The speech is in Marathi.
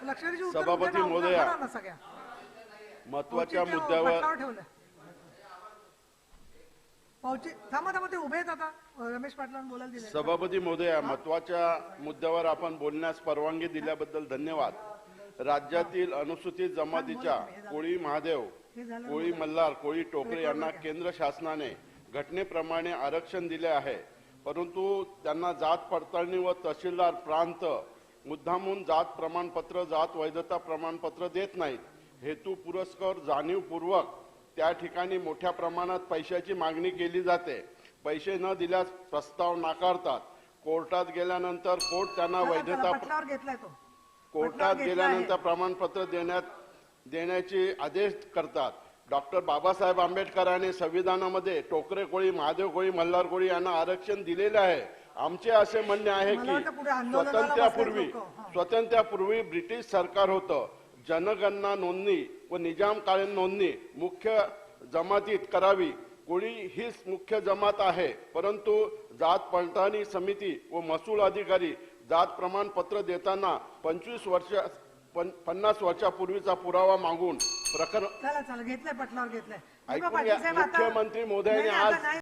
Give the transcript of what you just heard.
सभापती महोदया. महत्त्वाच्या मुद्द्यावर पटलावर ठेवलं. औचित थांबा थांबा ते उभे आहेत आता. रमेश पाटलांना बोलायला दिले सभापती महोदया महत्त्वाच्या मुद्द्यावर आपण बोलण्यास परवानगी दिल्याबद्दल धन्यवाद. राज्यातील अनुसूचित जमातीच्या कोळी महादेव कोळी मल्हार कोळी टोकरे यांना केंद्र शासनाने घटनेप्रमाणे आरक्षण दिले आहे. परंतु त्यांना जात पडताळणी व तहसीलदार प्रांत मुद्दामून जात प्रमाणपत्र जात वैधता प्रमाणपत्र देत नाहीत. हेतू पुरस्कर जाणीवपूर्वक त्या ठिकाणी मोठ्या प्रमाणात पैशाची मागणी केली जाते. पैसे न दिल्यास प्रस्ताव नाकारतात. कोर्टात गेल्यानंतर कोर्ट त्यांना वैधता कोर्टात गेल्यानंतर. प्रमाणपत्र देण्यात देण्याचे आदेश करतात. डॉक्टर बाबासाहेब आंबेडकरांनी संविधानामध्ये टोकरे कोळी महादेव कोळी मल्हार कोळी यांना आरक्षण दिलेले आहे. आमचे असे म्हणणे आहे की स्वातंत्र्यापूर्वी. स्वातंत्र्यापूर्वी ब्रिटिश सरकार होतं. जनगणना नोंदणी व निजामकालीन नोंदणी मुख्य जमातीत करावी. कोळी हीच मुख्य जमात आहे. परंतु जात पडताळणी समिती व महसूल अधिकारी जात प्रमाणपत्र देताना पंचवीस वर्ष पन- पन्नास वर्षापूर्वीचा पुरावा मागून प्रकरण मुख्यमंत्री आता आज